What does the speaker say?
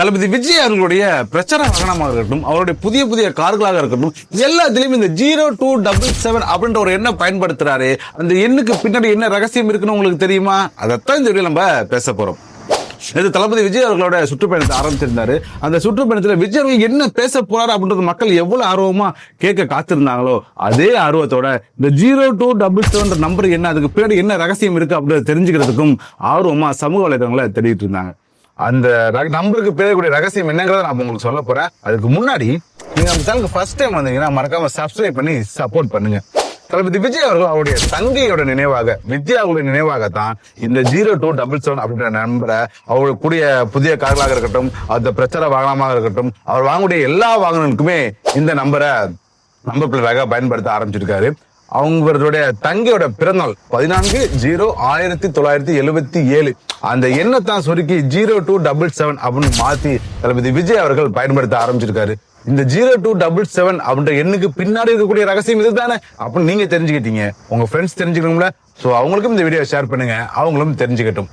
தளபதி விஜய் அவர்களுடைய பிரச்சார வாகனமாக இருக்கட்டும் அவருடைய புதிய புதிய கார்களாக இருக்கட்டும் எல்லாத்துலயும் இந்த ஜீரோ டூ டபுள் செவன் அப்படின்ற ஒரு எண்ணை பயன்படுத்துறாரு அந்த எண்ணுக்கு பின்னாடி என்ன ரகசியம் இருக்குன்னு உங்களுக்கு தெரியுமா? அதைத்தான் இந்த வீடியோ நம்ம பேச போறோம். இது தளபதி விஜய் அவர்களோட சுற்றுப்பயணத்தை ஆரம்பிச்சிருந்தாரு. அந்த சுற்றுப்பயணத்துல விஜய் அவர்கள் என்ன பேச போறாரு அப்படின்றது மக்கள் எவ்வளவு ஆர்வமா கேட்க காத்திருந்தாங்களோ அதே ஆர்வத்தோட இந்த zero two double seven number என்ன அதுக்கு பின்னாடி என்ன ரகசியம் இருக்கு அப்படின்றத தெரிஞ்சுக்கிறதுக்கும் ஆர்வமா சமூக வலைதளங்களை தேடிட்டு இருந்தாங்க. அந்த நம்பருக்கு பேரக்கூடிய ரகசியம் என்னங்கிறத நான் உங்களுக்கு சொல்ல போறேன். அதுக்கு முன்னாடி நீங்க நம்ம சேனலுக்கு ஃபர்ஸ்ட் டைம் வந்தீங்கன்னா மறக்காம சப்ஸ்கிரைப் பண்ணி சப்போர்ட் பண்ணுங்க. தளபதி விஜய் அவர்கள் அவருடைய தங்கையோட நினைவாக வித்யாவுடைய நினைவாக தான் இந்த ஜீரோ டூ டபுள் செவன் அப்படின்ற நம்பரை அவருடைய கூடிய புதிய கார்களாக இருக்கட்டும் அந்த பிரச்சார வாகனமாக இருக்கட்டும் அவர் வாங்கக்கூடிய எல்லா வாகனங்களுக்குமே இந்த நம்பரை நம்பர் பிள்ளைகளாக பயன்படுத்த ஆரம்பிச்சிருக்காரு. அவங்களுடைய தங்கையோட பிறந்தநாள் பதினான்கு ஜீரோ ஆயிரத்தி தொள்ளாயிரத்தி எழுபத்தி ஏழு. அந்த எண்ணை தான் சுருக்கி ஜீரோ டூ டபுள் செவன் அப்படின்னு மாத்தி தளபதி விஜய் அவர்கள் பயன்படுத்த ஆரம்பிச்சிருக்காரு. இந்த ஜீரோ டூ டபுள் செவன் அப்படின்ற எண்ணுக்கு பின்னாடி இருக்கக்கூடிய ரகசியம் இதுதானே? அப்படின்னு நீங்க தெரிஞ்சுக்கிட்டீங்க. உங்க ஃப்ரெண்ட்ஸ் தெரிஞ்சுக்கணும்ல. ஸோ அவங்களுக்கும் இந்த வீடியோ ஷேர் பண்ணுங்க. அவங்களும் தெரிஞ்சுக்கட்டும்.